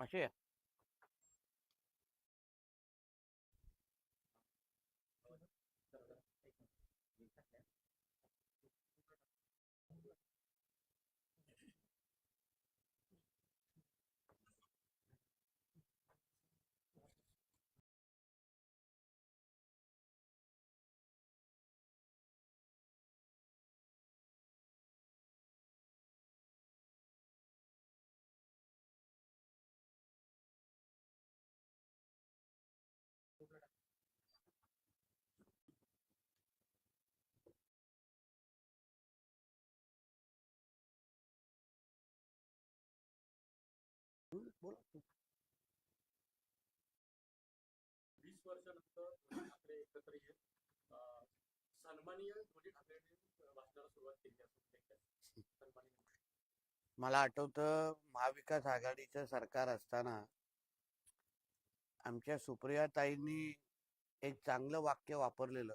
Achei. असे वीस वर्षानंतर ठाकरे एकत्र येत भाषणाला सुरुवात केली असं मला आठवतं महाविकास आघाडीचं सरकार असताना आमच्या सुप्रियाताईंनी एक चांगलं वाक्य वापरलेलं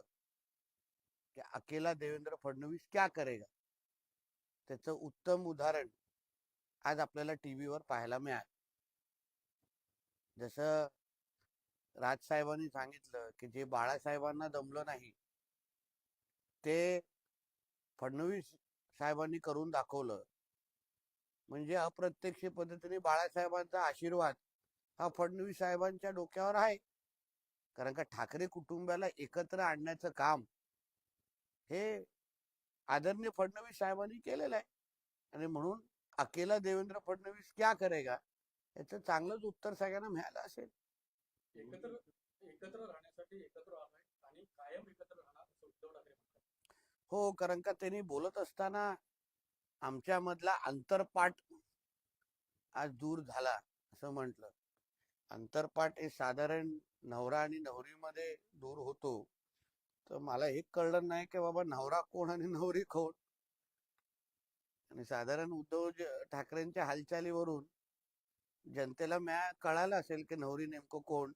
की अकेला देवेंद्र फडणवीस क्या करेगा? त्याचं उत्तम उदाहरण आज आपल्याला टीव्हीवर पाहायला मिळालं. जसं राजसाहेबांनी सांगितलं की जे बाळासाहेबांना दमलं नाही ते फडणवीस साहेबांनी करून दाखवलं. म्हणजे अप्रत्यक्ष पद्धतीने बाळासाहेबांचा आशीर्वाद हा फडणवीस साहेबांच्या डोक्यावर आहे. कारण का ठाकरे कुटुंबाला एकत्र आणण्याचं काम हे आदरणीय फडणवीस साहेबांनी केलेलं आहे. आणि म्हणून अकेला देवेंद्र फडणवीस क्या करेगा? याचं चांगलंच उत्तर सगळ्यांना मिळालं असेल. एकत्र एकत्र राहण्यासाठी एकत्र आणि कायम एकत्र राहणार हो कारण का त्यांनी बोलत असताना आमच्यामधला अंतरपाठ आज दूर झाला असं म्हटलं. अंतरपाठ हे साधारण नवरा आणि नवरीमध्ये दूर होतो. तर मला हे कळलं नाही की बाबा नवरा कोण आणि नवरी कोण? आणि साधारण उद्धव ठाकरेंच्या हालचालीवरून जनतेला म्या कळालं असेल की नवरी नेमकं कोण?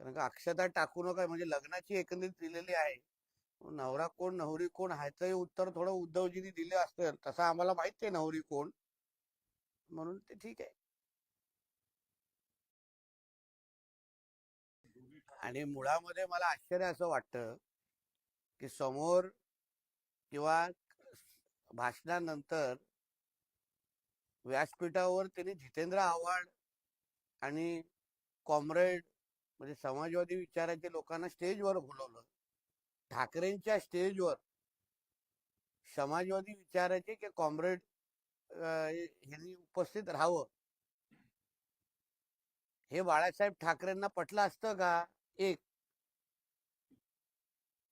कारण का अक्षता टाकू नका म्हणजे लग्नाची एकंदरीत दिलेली आहे. नवरा कोण नवरी कोण ह्याचंही उत्तर थोडं उद्धवजींनी दिलं असतं तसं आम्हाला माहीत आहे नवरी कोण. म्हणून ते ठीक आहे. आणि मुळामध्ये मला आश्चर्य असं वाटतं की समोर किंवा भाषणानंतर व्यासपीठावर त्यांनी जितेंद्र आव्हाड आणि कॉम्रेड म्हणजे समाजवादी विचाराच्या लोकांना स्टेजवर बोलवलं. ठाकरेंच्या स्टेजवर समाजवादी विचाराचे की कॉम्रेड यांनी उपस्थित राहावं. हे बाळासाहेब ठाकरेंना पटलं असतं का? एक.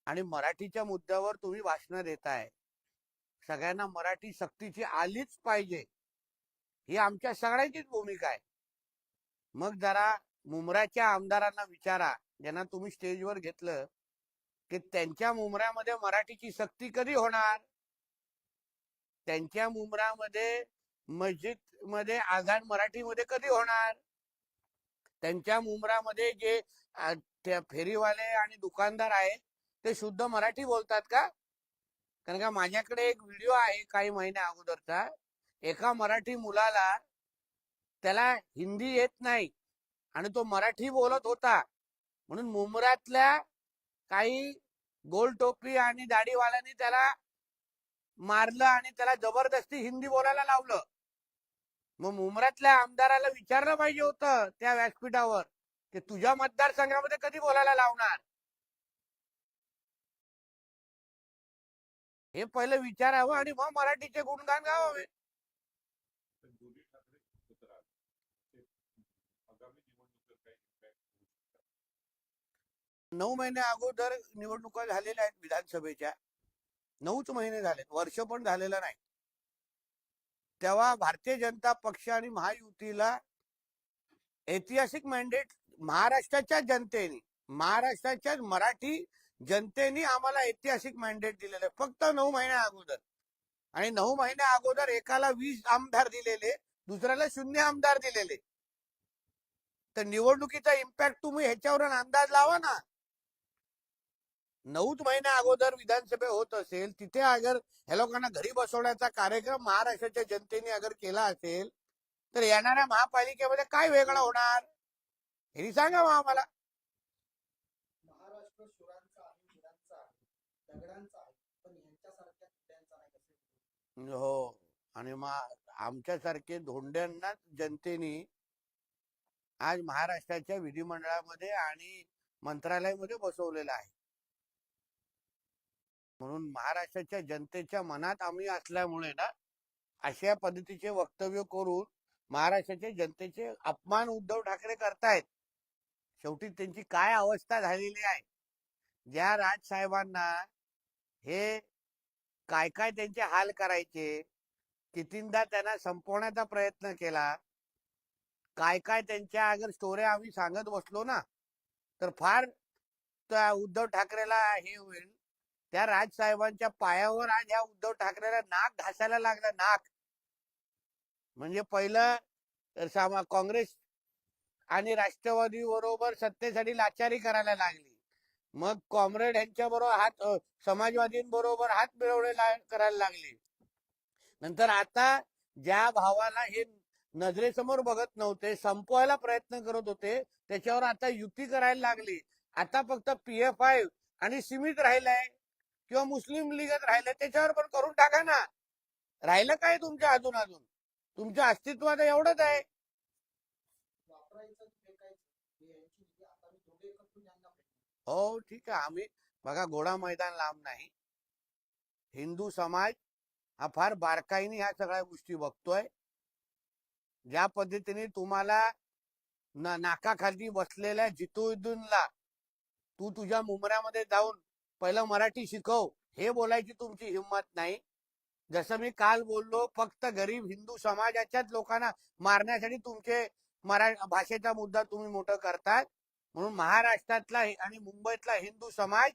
आणि मराठीच्या मुद्द्यावर तुम्ही भाषण देताय. सगळ्यांना मराठी सक्तीची आलीच पाहिजे. ही आमच्या सगळ्यांचीच भूमिका आहे. मग जरा मुंबऱ्याच्या आमदारांना विचारा ज्यांना तुम्ही स्टेजवर घेतलं की त्यांच्या मुंबऱ्यामध्ये मराठीची सक्ती कधी होणार? त्यांच्या मुंबऱ्यामध्ये मस्जिदमध्ये आझाद मराठीमध्ये कधी होणार? त्यांच्या मुंबऱ्यामध्ये जे त्या फेरीवाले आणि दुकानदार आहे ते शुद्ध मराठी बोलतात का? कारण का माझ्याकडे एक व्हिडिओ आहे काही महिन्या अगोदरचा एका मराठी मुलाला त्याला हिंदी येत नाही आणि तो मराठी बोलत होता. म्हणून मुंबरातल्या काही गोल टोपी आणि दाढीवाल्यांनी त्याला मारलं आणि त्याला जबरदस्ती हिंदी बोलायला लावलं. मग मुंबरातल्या आमदाराला विचारलं पाहिजे होतं त्या व्यासपीठावर की तुझ्या मतदारसंघामध्ये कधी बोलायला लावणार? हे पहिलं विचारावं आणि मग मराठीचे गुणगान गावावे पण दोन्ही ठाकरे एकत्र आले ते आगामी निवडणुकीत काही impact होऊ शकतात नऊ महिन्या अगोदर निवडणुका झालेल्या आहेत विधानसभेच्या. नऊच महिने झाले वर्ष पण झालेलं नाही. तेव्हा भारतीय जनता पक्ष आणि महायुतीला ऐतिहासिक मॅन्डेट महाराष्ट्राच्या जनतेने महाराष्ट्राच्या मराठी जनतेने आम्हाला ऐतिहासिक मॅन्डेट दिलेलं आहे. फक्त नऊ महिन्या अगोदर. आणि नऊ महिन्या अगोदर एकाला वीस आमदार दिलेले दुसऱ्याला शून्य आमदार दिलेले. तर निवडणुकीचा इम्पॅक्ट तुम्ही ह्याच्यावरून अंदाज लावा ना. नऊच महिन्या अगोदर विधानसभा होत असेल तिथे अगर ह्या लोकांना घरी बसवण्याचा कार्यक्रम महाराष्ट्राच्या जनतेने अगर केला असेल तर येणाऱ्या महापालिकेमध्ये काय वेगळं होणार? हे सांगा मग आम्हाला. हो आणि मग आमच्यासारखे धोंड्यांना जनतेने आज महाराष्ट्राच्या विधिमंडळामध्ये आणि मंत्रालयामध्ये बसवलेलं आहे. म्हणून महाराष्ट्राच्या जनतेच्या मनात आम्ही असल्यामुळे ना अशा पद्धतीचे वक्तव्य करून महाराष्ट्राच्या जनतेचे अपमान उद्धव ठाकरे करतायत. शेवटी त्यांची काय अवस्था झालेली आहे? ज्या राजसाहेबांना हे काय काय त्यांचे हाल करायचे कितींदा त्यांना संपवण्याचा प्रयत्न केला काय काय त्यांच्या अगर स्टोऱ्या आम्ही सांगत बसलो ना तर फार त्या उद्धव ठाकरेला हे होईल. त्या राजसाहेबांच्या पायावर आज ह्या उद्धव ठाकरेला नाक घासायला लागला नाक. म्हणजे पहिलं तर सामा काँग्रेस आणि राष्ट्रवादी बरोबर सत्तेसाठी लाचारी करायला लागली. मग कॉम्रेड यांच्या बरोबर हात समाजवादींबरोबर हात मिळवणे ला- करायला लागले. नंतर आता ज्या भावाला हे नजरेसमोर बघत नव्हते संपवायला प्रयत्न करत होते त्याच्यावर आता युती करायला लागली. आता फक्त पी एफ आय आणि सीमित राहिलाय. किंवा मुस्लिम लीगच राहिलंय त्याच्यावर पण करून टाका ना. राहिलं काय तुमच्या अजून अजून तुमच्या अस्तित्वात एवढंच आहे. हे ठीक आहे. आम्ही बघा घोडा मैदान लांब नाही. हिंदू समाज हा फार बारकाईने ह्या सगळ्या गोष्टी बघतोय. ज्या पद्धतीने तुम्हाला न- नाकाखाली बसलेल्या जितुद्दीनला तू तुझ्या मुमऱ्यामध्ये जाऊन पहिलं मराठी शिकव. हे बोलायची तुमची हिंमत नाही. जसं मी काल बोललो फक्त गरीब हिंदू समाजाच्याच लोकांना मारण्यासाठी तुमचे मरा भाषेचा मुद्दा तुम्ही मोठं करतात. म्हणून महाराष्ट्रातला आणि मुंबईतला हिंदू समाज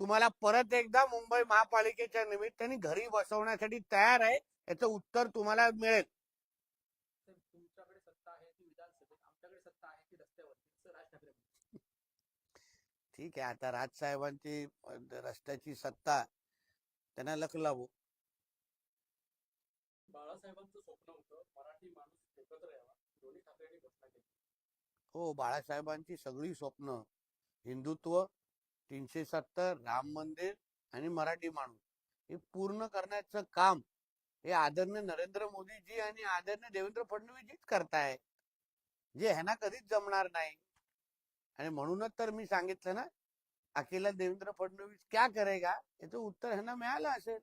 तुम्हाला परत एकदा मुंबई महापालिकेच्या निमित्ताने घरी बसवण्यासाठी तयार आहे. याचं उत्तर तुम्हाला मिळेल तर तुमच्याकडे सत्ता आहे ती विधानसभेत आमच्याकडे सत्ता आहे ती रस्त्यावरती असं राज ठाकरे म्हणतात. ठीक आहे. आता राजसाहेबांची रस्त्याची सत्ता त्यांना लख लावू. बाळासाहेबांचं स्वप्न होतं मराठी माणूस एकत्र यावा. दोन्ही ठाकरेंनी घोषणा केली. हो बाळासाहेबांची सगळी स्वप्न हिंदुत्व तीनशे सत्तर राम मंदिर आणि मराठी माणूस हे पूर्ण करण्याचं काम हे आदरणीय नरेंद्र मोदीजी आणि आदरणीय देवेंद्र फडणवीसजीच करताय जे ह्यांना कधीच जमणार नाही. आणि म्हणूनच तर मी सांगितलं ना अकेला देवेंद्र फडणवीस क्या करेगा? याचं उत्तर ह्यांना मिळालं असेल.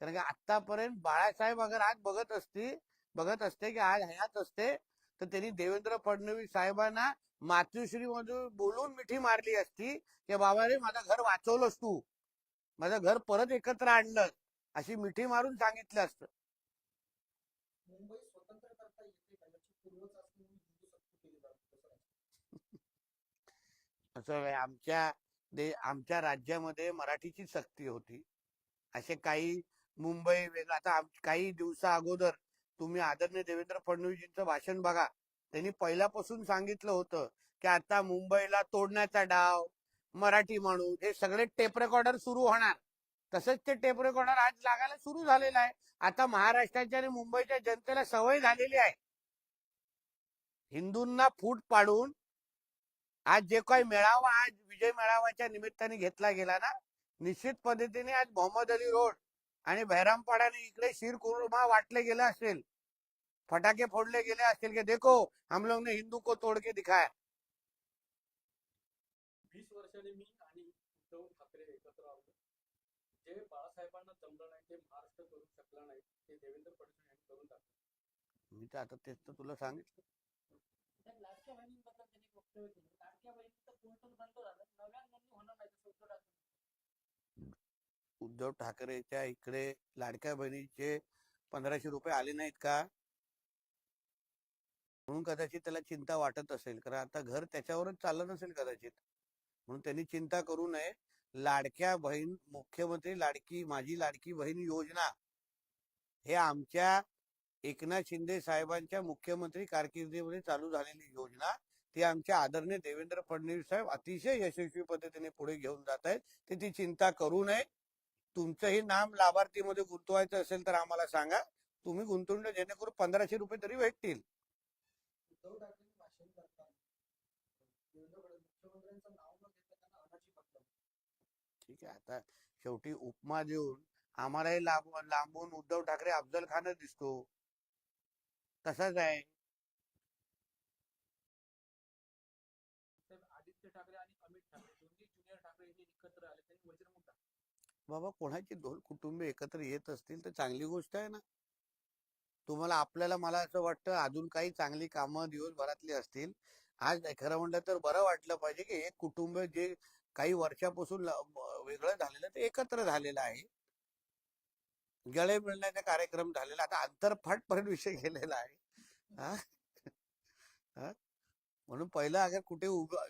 कारण की आतापर्यंत बाळासाहेब अगर आज बघत असते बघत असते की आज हयात असते तर त्यांनी देवेंद्र फडणवीस साहेबांना मातृश्री मधून बोलून मिठी मारली असती की बाबा रे माझं घर वाचवलंस तू. माझं घर परत एकत्र आणलं अशी मिठी मारून सांगितलं असतं मुंबई स्वतंत्र करता येते का याची पूर्वच असलेली हिंदू सक्ती केली जाते कसं आहे? असं आमच्या दे आमच्या राज्यामध्ये मराठीची सक्ती होती. असे काही मुंबई वेगळं आता काही दिवसा अगोदर तुम्ही आदरणीय देवेंद्र फडणवीसजींचं भाषण बघा. त्यांनी पहिल्यापासून सांगितलं होतं की आता मुंबईला तोडण्याचा डाव मराठी माणूस हे सगळे टेप रेकॉर्डर सुरू होणार. तसंच ते टेप रेकॉर्डर आज लागायला सुरू झालेलं आहे. आता महाराष्ट्राच्या आणि मुंबईच्या जनतेला सवय झालेली आहे. हिंदूंना फूट पाडून आज जे काही मेळावा आज विजय मेळाव्याच्या निमित्ताने घेतला गेला ना निश्चित पद्धतीने आज मोहम्मद अली रोड आणि बहरामपाड्याने इकडे शीर कुर्मा वाटले गेले असेल. फटाके फोडले गेले असतील की देखो हम लोग ने हिंदू को तोड के दिखाया. वीस वर्षांनी मी आणि उद्धव ठाकरे एकत्र आलो जे बाळासाहेबांना जमलं नाही ते महाराष्ट्र करू शकला नाही ते देवेंद्र फडणवीस यांनी करून टाकलं मी तर आता तेच तर तुला सांगितलं. लाडक्या बहिणींबद्दल त्यांनी वक्तव्य केलं. लाडक्या बहिणीचं पोर्टल बंद झालं. नव्या नोंदणी होणार नाही तसं उद्धव ठाकरे उद्धव ठाकरेच्या इकडे लाडक्या बहिणीचे पंधराशे रुपये आले नाहीत का? म्हणून कदाचित त्याला चिंता वाटत असेल. कारण आता घर त्याच्यावरच चालत असेल कदाचित. म्हणून त्यांनी चिंता करू नये. लाडक्या बहीण मुख्यमंत्री लाडकी माझी लाडकी बहीण योजना हे आमच्या एकनाथ शिंदे साहेबांच्या मुख्यमंत्री कारकिर्दीमध्ये चालू झालेली योजना ती आमच्या आदरणीय देवेंद्र फडणवीस साहेब अतिशय यशस्वी पद्धतीने पुढे घेऊन जात आहेत. ते ती चिंता करू नये. तुमचंही नाम लाभार्थीमध्ये गुंतवायचं असेल तर आम्हाला सांगा. तुम्ही गुंतवून जेणेकरून पंधराशे रुपये तरी भेटतील. ठीक आहे आता शेवटी उपमा देऊन आम्हालाही लांबून उद्धव ठाकरे अफजल खानच दिसतो. तसाच आहे. बाबा कोणाची दोन कुटुंबे एकत्र येत असतील तर चांगली गोष्ट आहे ना. तुम्हाला आपल्याला मला असं वाटतं अजून काही चांगली कामं दिवसभरातली असतील. आज खरं म्हणलं तर बरं वाटलं पाहिजे की एक कुटुंब जे काही वर्षापासून वेगळं झालेलं ते एकत्र झालेलं आहे. गळे मिळण्याचा कार्यक्रम झालेला. आता अंतरफाट पर्यंत विषय गेलेला आहे. म्हणून पहिलं अगर कुठे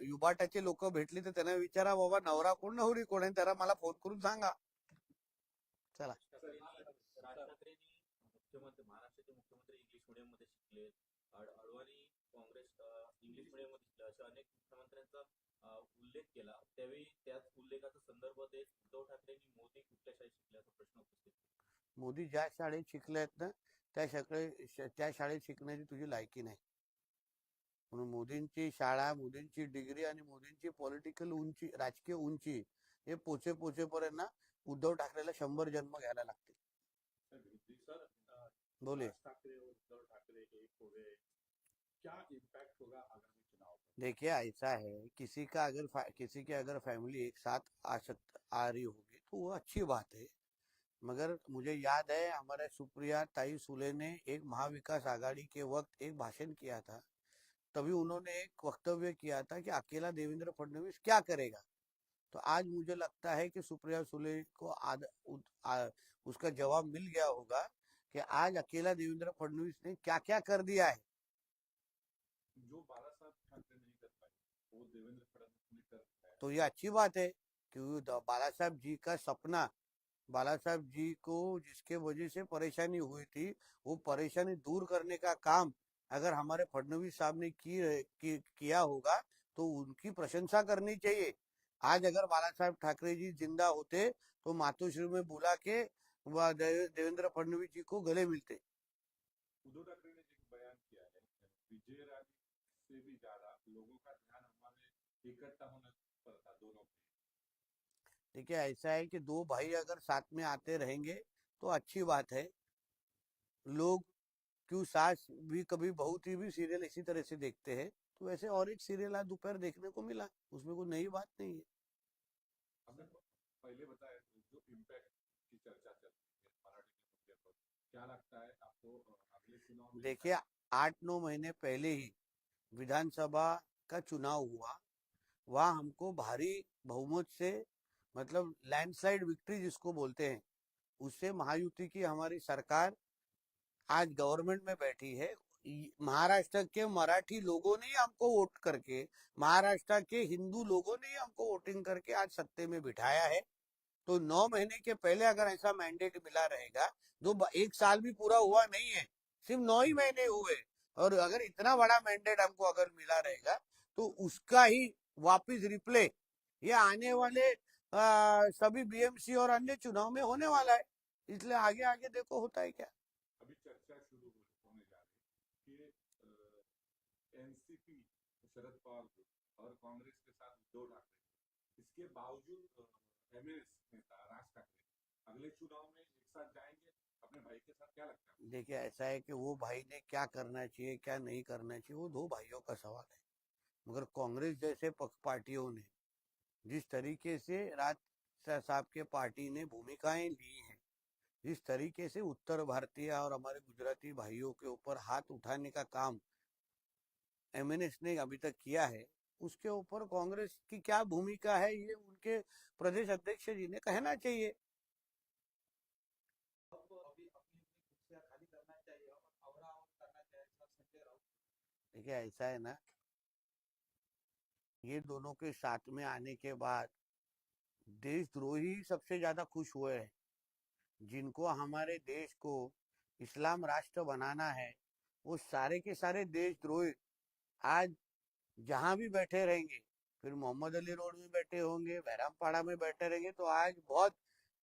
युबाटाचे लोक भेटली तर त्यांना विचारा बाबा नवरा कोण नवरी कोण आहे? त्याला मला फोन करून सांगा. चला. मुख्यमंत्री महाराष्ट्राचे मुख्यमंत्री इंग्लिशमध्ये शिकले काँग्रेस इंग्लिशमध्ये अनेक मुख्यमंत्र्यांचा उल्लेख केला त्यावेळी त्याच उल्लेखाचा संदर्भ देत उद्धव ठाकरेंनी मोदी कुठल्या शाळेत शिकले असा प्रश्न उपस्थित मोदी ज्या शाळेत शिकलेत ना त्या शाळे त्या शाळेत शिकण्याची तुझी लायकी नाही. म्हणून मोदींची शाळा मोदींची डिग्री आणि मोदींची पॉलिटिकल उंची राजकीय उंची हे पोचे पोचेपर्यंत ना उद्धव ठाकरेला शंभर जन्म घ्यायला लागतील. बोले देखिए ऐसा है किसी का अगर किसी की अगर फैमिली एक साथ आ सक आ रही होगी तो वो अच्छी बात है। मगर मुझे याद है हमारे सुप्रिया ताई सुले ने एक महाविकास आघाड़ी के वक्त एक भाषण किया था। तभी उन्होंने एक वक्तव्य किया था कि अकेला देवेंद्र फडणवीस क्या करेगा? तो आज मुझे लगता है कि सुप्रिया सुले को आद, उद, आ, उसका जवाब मिल गया होगा कि आज अकेला देवेंद्र फडणवीस ने क्या क्या कर दिया है। जो बाला साहब ठाकरे नहीं कर पाए वो देवेंद्र फडणवीस ने कर तो ये अच्छी बात है क्योंकि बाला साहब जी का सपना बाला साहब जी को जिसके वजह से परेशानी हुई थी वो परेशानी दूर करने का काम अगर हमारे फडणवीस साहब ने की, की किया होगा तो उनकी प्रशंसा करनी चाहिए। आज अगर बाला साहब ठाकरे जी ज़िंदा होते तो मातोश्री में बुला के देवेंद्र फडणवीस जी को गले मिलते। उद्धव ठाकरे ने एक बयान किया है विजय राजे से भी ज़्यादा लोगों का ध्यान हमारे इकट्ठा होने पर था दोनों पे देखिए ऐसा है कि दो भाई अगर साथ में आते रहेंगे तो अच्छी बात है। लोग क्यों सास भी कभी बहू की भी सीरियल इसी तरह से देखते हैं तो वैसे और एक सीरियल आज दोपहर देखने को मिला उसमें कोई नई बात नहीं है। पहले बताया जो इम्पैक्ट की चर्चा चल रही है मराठी के मुद्दे पर क्या लगता है आपको अगले चुनाव देखिए आठ नौ महीने पहले ही विधानसभा का चुनाव हुआ वहाँ हमको भारी बहुमत से मतलब लैंडस्लाइड विक्ट्री जिसको बोलते हैं, उससे महायुति की हमारी सरकार आज गवर्नमेंट में बैठी है। महाराष्ट्र के मराठी लोगों ने हमको वोट करके, महाराष्ट्र के हिंदू लोगों ने हमको वोटिंग करके आज सत्ते में बिठाया है। तो नौ महीने के पहले अगर ऐसा मैंडेट मिला रहेगा जो एक साल भी पूरा हुआ नहीं है, सिर्फ़ नौ ही महीने हुए। और अगर इतना बड़ा मैंडेट हमको अगर मिला रहेगा तो उसका ही वापिस रिप्ले ये आने वाले आ, सभी बीएमसी और अन्य चुनाव में होने वाला है। इसलिए आगे आगे देखो होता है क्या? अभी चर्चा शुरू होने जा रही है कि एनसीपी शरद पवार और कांग्रेस के साथ इसके बावजूद एमएनएस नेता राज ठाकरे अगले चुनाव में एक साथ जाएँगे। अपने भाई के साथ क्या लगता है देखिए ऐसा है कि वो भाई ने क्या करना चाहिए क्या नहीं करना चाहिए वो दो भाइयों का सवाल है। मगर कांग्रेस जैसे पार्टियों ने जिस तरीके से राज साहब के पार्टी ने भूमिकाएँ ली हैं जिस तरीके से उत्तर भारतीय और हमारे गुजराती भाइयों के ऊपर हाथ उठाने का काम एमएनएस ने अभी तक किया है उसके ऊपर कांग्रेस की क्या भूमिका है ये उनके प्रदेश अध्यक्ष जी ने कहना चाहिए। देखिए ऐसा है ना ये दोनों के साथ में आने के बाद देशद्रोही सबसे ज़्यादा खुश हुए हैं। जिनको हमारे देश को इस्लाम राष्ट्र बनाना है, वो सारे के सारे देशद्रोही आज जहाँ भी बैठे रहेंगे, फिर मोहम्मद अली रोड में बैठे होंगे बैरामपाड़ा में बैठे रहेंगे तो आज बहुत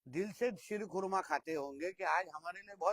दिल से शिर खुरमा खाते होंगे कि आज हमारे लिए बहुत